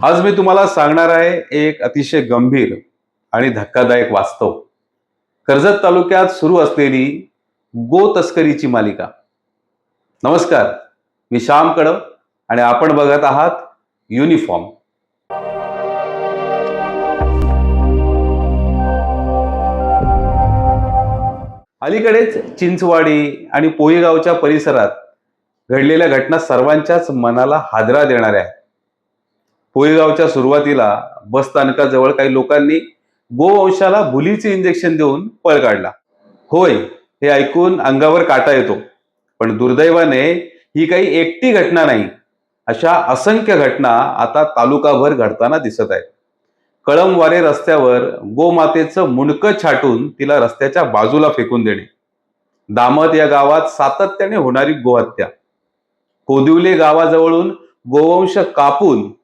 आज मी तुम्हाला सांगणार आहे एक अतिशय गंभीर आणि धक्कादायक वास्तव. कर्जत तालुक्यात सुरू असलेली गो तस्करीची मालिका. नमस्कार मी श्याम कडव आणि आपण बघत आहात युनिफॉर्म. अलीकडेच चिंचवाडी आणि पोईगावच्या परिसरात घडलेल्या घटना सर्वांच्याच मनाला हादरा देणाऱ्या आहेत. पोईगावच्या सुरुवातीला बस स्थानकाजवळ काही लोकांनी गोवंशाला भुलीचे इंजेक्शन देऊन पळ काढला. होय हे ऐकून अंगावर काटा येतो. पण दुर्दैवाने ही काही एकटी घटना नाही. अशा असंख्य घटना आता तालुकाभर घडताना दिसत आहेत. कळमवारे रस्त्यावर गोमातेचं मुंडकं छाटून तिला रस्त्याच्या बाजूला फेकून देणे. दामत या गावात सातत्याने होणारी गोहत्या. कोदिवले गावाजवळून गोवंश कापून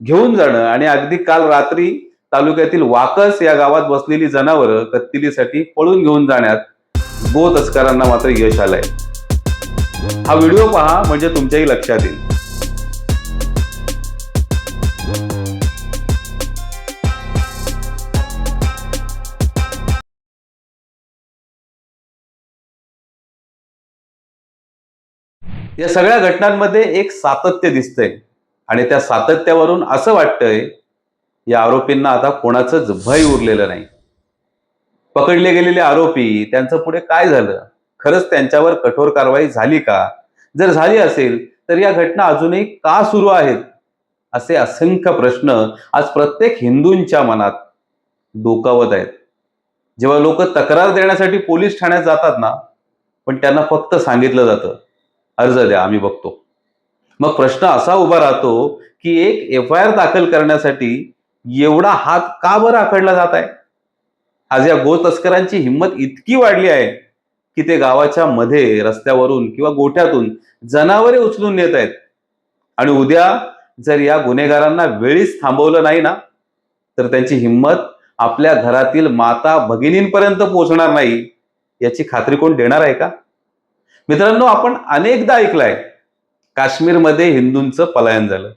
घेऊन जाणं आणि अगदी काल रात्री तालुक्यातील वाकस या गावात बसलेली जनावरं कत्तिलीसाठी पळून घेऊन जाण्यात गो तस्करांना मात्र यश आलंय. हा व्हिडिओ पहा म्हणजे तुमच्याही लक्षात येईल. या सगळ्या घटनांमध्ये एक सातत्य दिसतंय. आणि त्या सातत्यावरून असं वाटतंय या आरोपींना आता कोणाचंच भय उरलेलं नाही. पकडले गेलेले आरोपी त्यांचं पुढे काय झालं? खरंच त्यांच्यावर कठोर कारवाई झाली का? जर झाली असेल तर या घटना अजूनही का सुरू आहेत? असे असंख्य प्रश्न आज प्रत्येक हिंदूंच्या मनात डोकावत आहेत. जेव्हा लोक तक्रार देण्यासाठी पोलीस ठाण्यात जातात ना पण त्यांना फक्त सांगितलं जातं अर्ज द्या आम्ही बघतो. मग प्रश्न असा उभा राहतो की एक एफ आय आर दाखल करण्यासाठी एवढा हात का बरं आखडला जात आहे? आज या गो तस्करांची हिंमत इतकी वाढली आहे की ते गावाच्या मध्ये रस्त्यावरून किंवा गोठ्यातून जनावरे उचलून नेत आहेत. आणि उद्या जर या गुन्हेगारांना वेळीच थांबवलं नाही ना तर त्यांची हिंमत आपल्या घरातील माता भगिनींपर्यंत पोहोचणार नाही याची खात्री कोण देणार आहे का? मित्रांनो आपण अनेकदा ऐकलंय काश्मीरमध्ये हिंदूंचं पलायन झालं.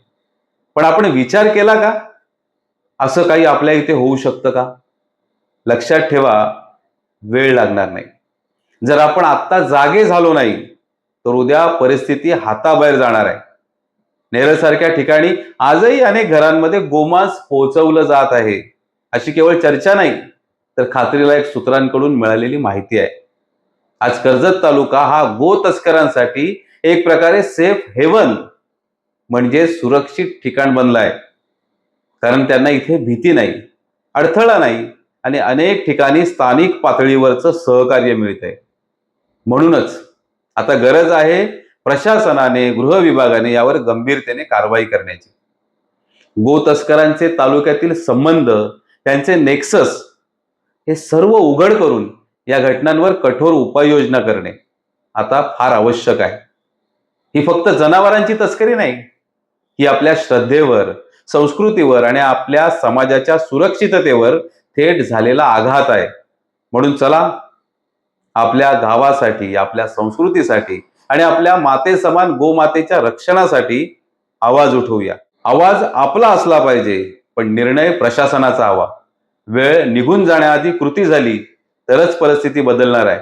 पण आपण विचार केला का? असं काही आपल्या इथे होऊ शकतं का? लक्षात ठेवा वेळ लागणार नाही. जर आपण आत्ता जागे झालो नाही तर उद्या परिस्थिती हाताबाहेर जाणार आहे. नेरळसारख्या ठिकाणी आजही अनेक घरांमध्ये गोमांस पोहोचवलं जात आहे अशी केवळ चर्चा नाही तर खात्रीलायक सूत्रांकडून मिळालेली माहिती आहे. आज कर्जत तालुका हा गो तस्करांसाठी एक प्रकारे सेफ हेवन म्हणजे सुरक्षित ठिकाण बनलाय. कारण त्यांना इथे भीती नाही अडथळा नाही आणि अनेक ठिकाणी स्थानिक पातळीवरचं सहकार्य मिळतंय. म्हणूनच आता गरज आहे प्रशासनाने गृह विभागाने यावर गंभीरतेने कारवाई करण्याची. गो तस्करांचे तालुक्यातील संबंध त्यांचे नेक्सस हे सर्व उघड करून या घटनांवर कठोर उपाययोजना करणे आता फार आवश्यक आहे. ही फक्त जनावरांची तस्करी नाही ही आपल्या श्रद्धेवर संस्कृतीवर आणि आपल्या समाजाच्या सुरक्षिततेवर थेट झालेला आघात आहे. म्हणून चला आपल्या गावासाठी आपल्या संस्कृतीसाठी आणि आपल्या माते समान गोमातेच्या रक्षणासाठी आवाज उठवूया. आवाज आपला असला पाहिजे पण निर्णय प्रशासनाचा हवा. वेळ निघून जाण्याआधी कृती झाली तरच परिस्थिती बदलणार आहे.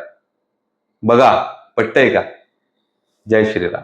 बघा पटतंय का? जय श्रीराम.